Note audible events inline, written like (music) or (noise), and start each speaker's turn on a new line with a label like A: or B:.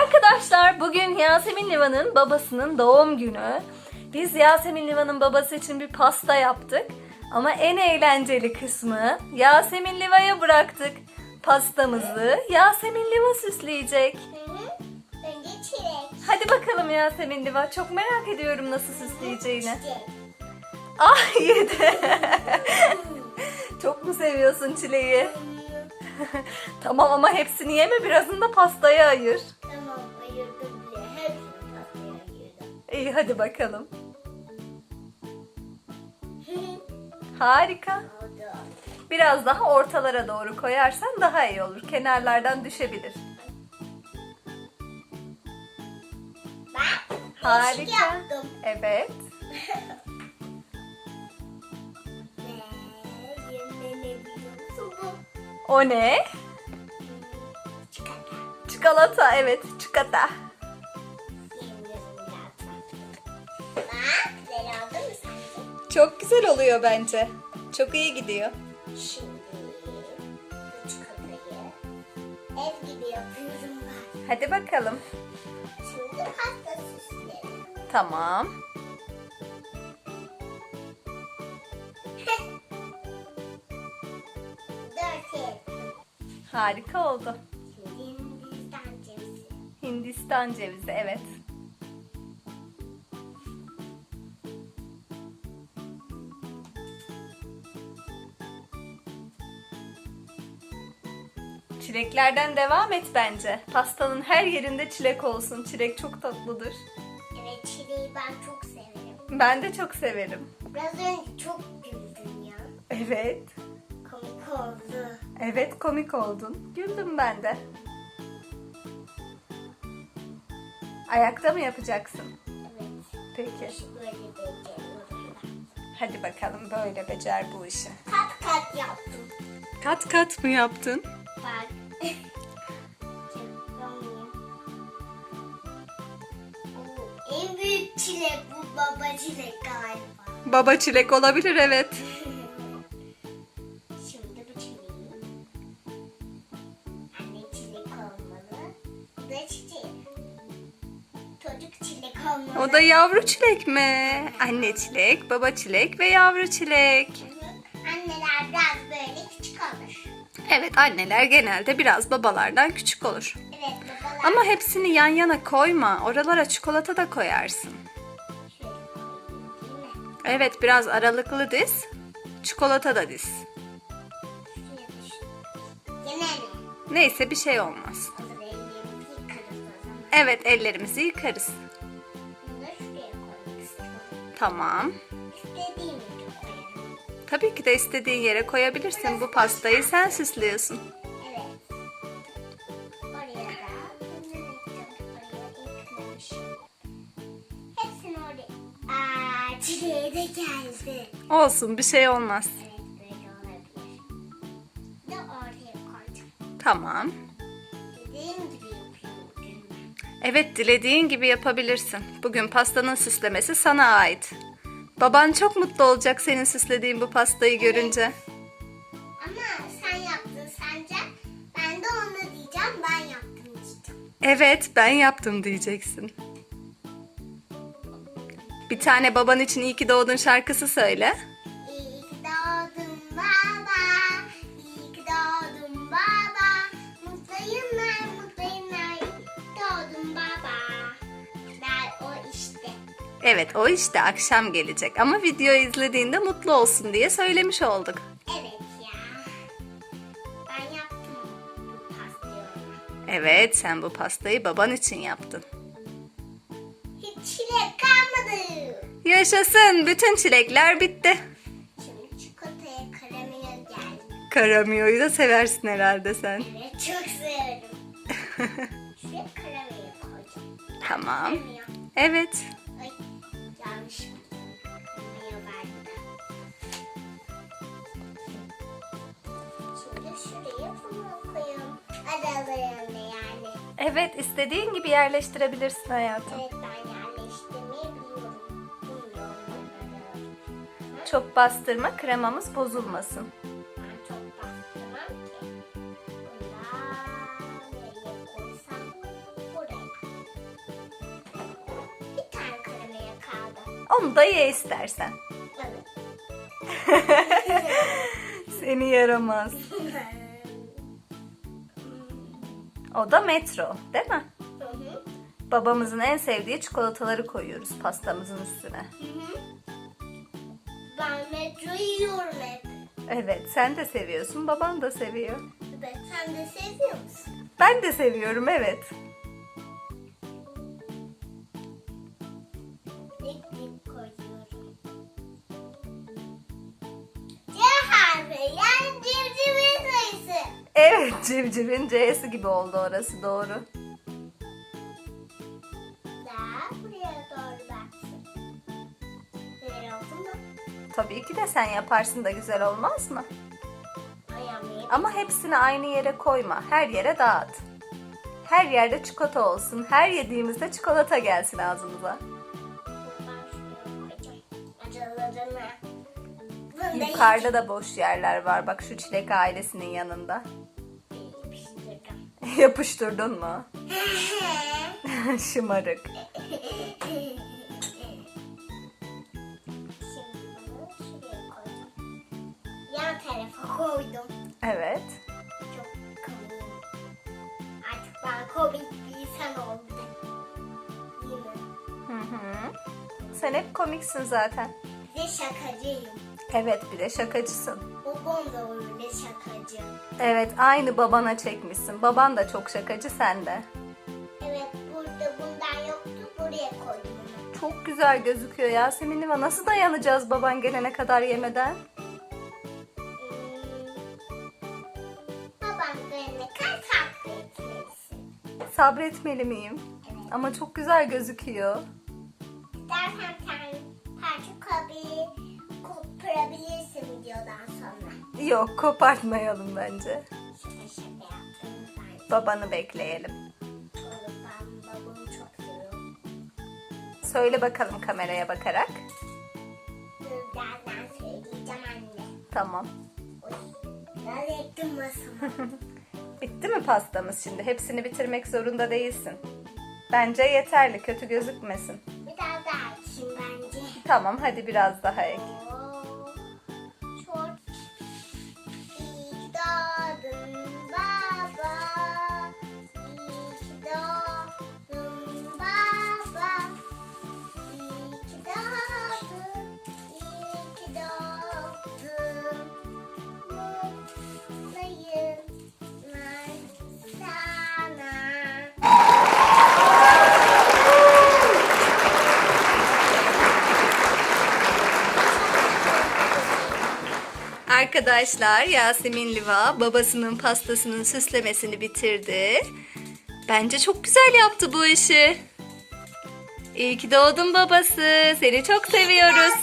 A: Arkadaşlar bugün Yasemin Liva'nın babasının doğum günü. Biz Yasemin Liva'nın babası için bir pasta yaptık. Ama en eğlenceli kısmı Yasemin Liva'ya bıraktık. Pastamızı Yasemin Liva süsleyecek.
B: Önce çilek.
A: Hadi bakalım Yasemin Liva. Çok merak ediyorum nasıl süsleyeceğini. Ah yedi. Çok mu seviyorsun çileği? (laughs) tamam ama hepsini yeme birazını da pastaya ayır. İyi hadi bakalım. Harika. Biraz daha ortalara doğru koyarsan daha iyi olur. Kenarlardan düşebilir.
B: Ben
A: Harika. Evet. O ne?
B: Çikolata.
A: Çikolata. Evet, çikolata. Çok güzel oluyor bence. Çok iyi gidiyor.
B: Şimdi bu çikolatayı ev gibi yapıyorum ben.
A: Hadi bakalım.
B: Şimdi pasta süslerim.
A: Tamam. (laughs)
B: Dört.
A: Harika oldu.
B: Şimdi Hindistan cevizi.
A: Hindistan cevizi. Evet. Çileklerden devam et bence. Pastanın her yerinde çilek olsun. Çilek çok tatlıdır.
B: Evet çileği ben çok severim.
A: Ben de çok severim.
B: Biraz önce çok güldüm ya.
A: Evet.
B: Komik oldu.
A: Evet komik oldun. Güldüm ben de. Ayakta mı yapacaksın?
B: Evet.
A: Peki.
B: Böyle.
A: Hadi bakalım böyle becer bu işi.
B: Kat kat yaptım.
A: Kat kat mı yaptın?
B: Bak. En büyük çilek bu baba çilek galiba.
A: Baba çilek olabilir evet. (laughs)
B: Şimdi bu çileği. Anne çilek olmalı. Bu da çiçek. Çocuk çilek olmalı.
A: O da yavru çilek mi? Anne çilek, baba çilek ve yavru çilek.
B: Anneler biraz.
A: Evet anneler genelde biraz babalardan küçük olur.
B: Evet babalar.
A: Ama hepsini yan yana koyma. Oralara çikolata da koyarsın.
B: Mi?
A: Evet biraz aralıklı diz. Çikolata da diz. Neyse bir şey olmaz. Evet ellerimizi yıkarız. Tamam.
B: İstediğim gibi koyarım.
A: Tabii ki de istediğin yere koyabilirsin. Bu pastayı sen süslüyorsun.
B: Evet. Oraya da bunları. Oraya eklemişim. Hepsini oraya... Aa, çileğe de geldi.
A: Olsun bir şey olmaz.
B: Evet böyle olabilir. Bir de oraya koydum.
A: Tamam.
B: Dediğim gibi yapıyorum bugün ben.
A: Evet dilediğin gibi yapabilirsin. Bugün pastanın süslemesi sana ait. Baban çok mutlu olacak senin süslediğin bu pastayı görünce.
B: Ama sen yaptın sence. Ben de ona diyeceğim ben yaptım diyeceğim.
A: Evet ben yaptım diyeceksin. Bir tane baban için iyi ki doğdun şarkısı söyle. Evet o işte akşam gelecek ama videoyu izlediğinde mutlu olsun diye söylemiş olduk.
B: Evet ya. Ben yaptım bu pastayı.
A: Evet sen bu pastayı baban için yaptın.
B: Hiç çilek kalmadı.
A: Yaşasın bütün çilekler bitti.
B: Şimdi çikolataya karamel geldi.
A: Karamiyoyu da seversin herhalde sen.
B: Evet çok severim. (laughs) Şuraya karamel koyacağım.
A: Tamam.
B: Karamel.
A: Evet.
B: Yani.
A: Evet istediğin gibi yerleştirebilirsin hayatım.
B: Evet ben yerleştirmeyi biliyorum.
A: Çok bastırma kremamız bozulmasın.
B: Ben çok bastırmam ki. Bunlar nereye koysam buraya. Bir tane karamaya kaldı.
A: Onu da ye istersen.
B: Evet. (laughs)
A: Seni yaramaz. O da metro değil mi?
B: Hı hı.
A: Babamızın en sevdiği çikolataları koyuyoruz pastamızın üstüne.
B: Hı hı. Ben metro yiyorum hep.
A: Evet sen de seviyorsun baban da seviyor.
B: Evet, sen de seviyor musun?
A: Ben de seviyorum evet. Evet civcivin C'si gibi oldu orası doğru.
B: Daha buraya doğru baksın. Böyle oldu mu?
A: Tabii ki de sen yaparsın da güzel olmaz mı? Ama hepsini aynı yere koyma. Her yere dağıt. Her yerde çikolata olsun. Her yediğimizde çikolata gelsin ağzımıza.
B: Acılarını.
A: Yukarıda da boş yerler var. Bak şu çilek ailesinin yanında. (laughs) Yapıştırdın mı? (laughs) Şımarık.
B: Yan tarafa koydum.
A: Evet.
B: Çok komik. Artık ben komik bir insan oldum. Değil mi?
A: Hı hı. Sen hep komiksin zaten.
B: Bir de şakacıyım.
A: Evet bir de şakacısın.
B: Babam da öyle şakacı.
A: Evet aynı babana çekmişsin. Baban da çok şakacı sen de.
B: Evet burada bundan yoktu buraya koydum.
A: Çok güzel gözüküyor Yasemin Liva. Nasıl dayanacağız baban gelene kadar yemeden?
B: Hmm. Babam gelene kadar sabretmelisin.
A: Sabretmeli miyim?
B: Evet.
A: Ama çok güzel gözüküyor.
B: İstersen sen parça koparabilirsin videodan sonra.
A: Yok kopartmayalım bence.
B: Şaka şaka yaptım ben.
A: Babanı bekleyelim.
B: Oğlum ben babamı çok seviyorum.
A: Söyle bakalım kameraya bakarak.
B: Dur birazdan söyleyeceğim anne.
A: Tamam.
B: Oy. (laughs)
A: Bitti mi pastamız şimdi? Hepsini bitirmek zorunda değilsin. Bence yeterli. Kötü gözükmesin.
B: Biraz daha ekeyim bence.
A: Tamam hadi biraz daha ek. Arkadaşlar Yasemin Liva babasının pastasının süslemesini bitirdi. Bence çok güzel yaptı bu işi. İyi ki doğdun babası. Seni çok seviyoruz.